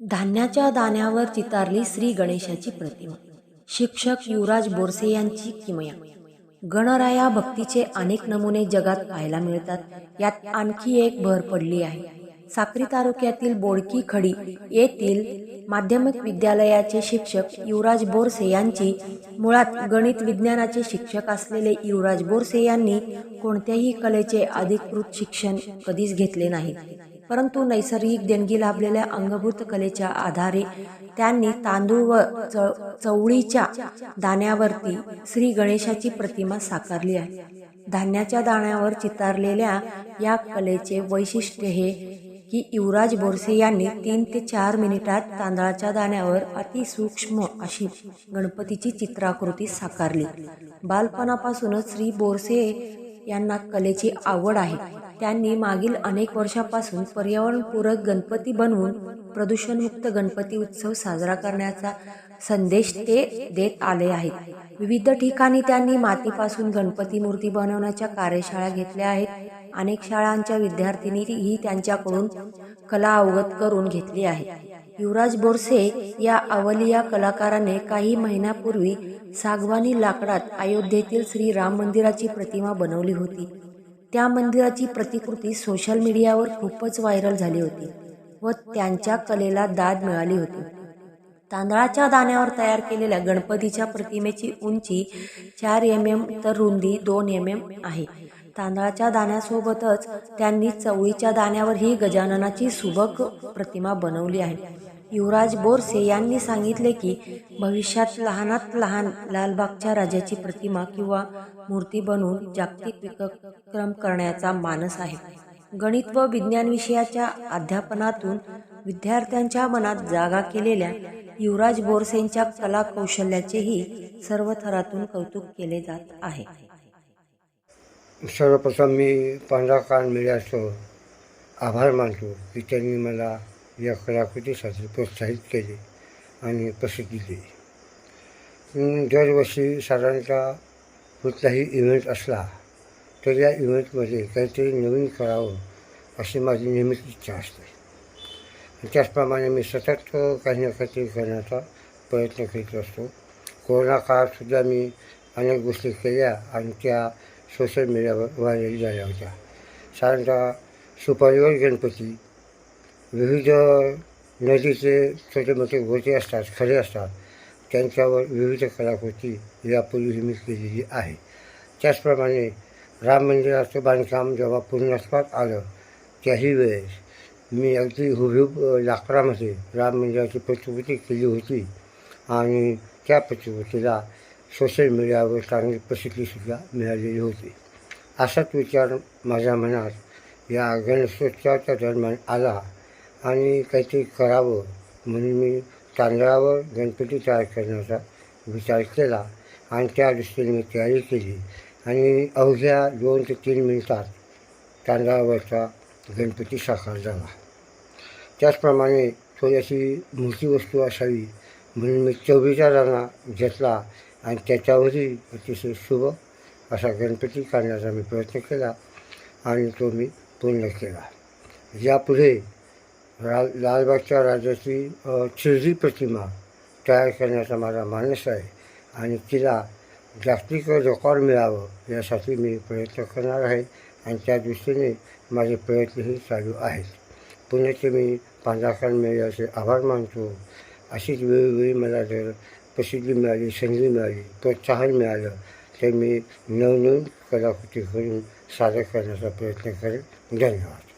धान्याच्या दाण्यावर चितारली श्री गणेशाची प्रतिमा. शिक्षक युवराज बोरसे यांची किमया. गणराया भक्तीचे अनेक नमुने जगात पाहायला मिळतात. यात आणखी एक भर पडली आहे. साक्री तालुक्यातील बोडकी खडी येथील माध्यमिक विद्यालयाचे शिक्षक युवराज बोरसे यांची मुळात गणित विज्ञानाचे शिक्षक असलेले युवराज बोरसे यांनी कोणत्याही कलेचे अधिकृत शिक्षण कधीच घेतले नाही. परंतु नैसर्गिक देणगी लाभलेल्या अंगभूत कलेच्या आधारे त्यांनी तांदूळ व च चवळीच्या दाण्यावरती श्री गणेशाची प्रतिमा साकारली आहे. धान्याच्या दाण्यावर चितारलेल्या या कलेचे वैशिष्ट्य हे की युवराज बोरसे यांनी तीन ते चार मिनिटात तांदळाच्या दाण्यावर अतिसूक्ष्म अशी गणपतीची चित्राकृती साकारली. बालपणापासूनच श्री बोरसे यांना कलेची आवड आहे. त्यांनी मागील अनेक वर्षापासून पर्यावरणपूरक गणपती बनवून प्रदूषणमुक्त गणपती उत्सव साजरा करण्याचा संदेश ते देत आले आहेत. विविध ठिकाणी त्यांनी मातीपासून गणपती मूर्ती बनवण्याच्या कार्यशाळा घेतल्या आहेत. अनेक शाळांच्या विद्यार्थिनीही त्यांच्याकडून कला अवगत करून घेतली आहे. युवराज बोरसे या अवलिया कलाकाराने काही महिन्यापूर्वी सागवानी लाकडात अयोध्येतील श्री राम मंदिराची प्रतिमा बनवली होती. त्या मंदिराची प्रतिकृती सोशल मीडियावर खूपच व्हायरल झाली होती व त्यांच्या कलेला दाद मिळाली होती. तांदळाच्या दाण्यावर तयार केलेल्या गणपतीच्या प्रतिमेची उंची चार एम एम तर रुंदी दोन एम एम आहे. तांदळाच्या दाण्यासोबतच त्यांनी चवळीच्या दाण्यावर ही गजाननाची सुबक प्रतिमा बनवली आहे. युवराज बोरसे यांनी सांगितले की भविष्यात लहानात लहान लालबागच्या राजाची प्रतिमा किंवा मूर्ती बनवून जागतिक विक्रम करण्याचा मानस आहे. गणित व विज्ञान विषयाच्या अध्यापनातून विद्यार्थ्यांच्या मनात जागा केलेल्या युवराज बोरसेंच्या कला कौशल्याचेही सर्व थरातून कौतुक केले जात आहे. सर्वप्रथम मी पांढरा कान मीडियाचं आभार मानतो. की त्यांनी मला या कलाकृतीसाठी प्रोत्साहित केले आणि प्रसिद्धी दिली. दरवर्षी साधारणतः कुठलाही इव्हेंट असला तर या इव्हेंटमध्ये काहीतरी नवीन करावं अशी माझी नेहमीच इच्छा असते. त्याचप्रमाणे मी सतत काही ना काहीतरी करण्याचा प्रयत्न करीत असतो. कोरोना काळातसुद्धा मी अनेक गोष्टी केल्या आणि त्या सोशल मीडियावर व्हायरल झाल्या होत्या. साधारणतः सुपारीवर गणपती विविध नदीचे छोटे मोठे गोटे असतात खडे असतात. त्यांच्यावर विविध कलाकृती यापूर्वी मी केलेली आहे. त्याचप्रमाणे राम मंदिराचं बांधकाम जेव्हा पूर्णत्वात आलं त्याही वेळेस मी अगदी हुबहूब लाकडामध्ये राम मंदिराची प्रतिकृती केली होती आणि त्या प्रतिकृतीला सोशल मीडियावर चांगली प्रसिद्धीसुद्धा मिळालेली होती. असाच विचार माझ्या मनात या गणेशोत्सवाच्या दरम्यान आला. आणि काहीतरी करावं. म्हणून मी तांदळावर गणपती तयार करण्याचा विचार केला आणि त्या दृष्टीने मी तयारी केली. आणि अवघ्या दोन ते तीन मिनिटात तांदळावरचा गणपती साकार झाला. त्याचप्रमाणे थोडी अशी मोठी वस्तू असावी म्हणून मी चौबीचा दाणा घेतला आणि त्याच्यावरही अतिशय शुभ असा गणपती काढण्याचा मी प्रयत्न केला आणि तो मी पूर्ण केला. यापुढे रा लालबागच्या राजाची अ, प्रतिमा तयार करण्याचा माझा मानस आहे. आणि तिला जागतिक रेकॉर्ड मिळावं यासाठी मी प्रयत्न करणार आहे. आणि त्या दृष्टीने माझे प्रयत्नही चालू आहेत. पुण्याचे मी पांढराखंड असे आभार मानतो. अशीच वेळोवेळी मला जर प्रसिद्धी मिळाली संधी मिळाली प्रोत्साहन मिळालं तर मी नवनवीन कलाकृती करून सादर करण्याचा प्रयत्न करेन. धन्यवाद.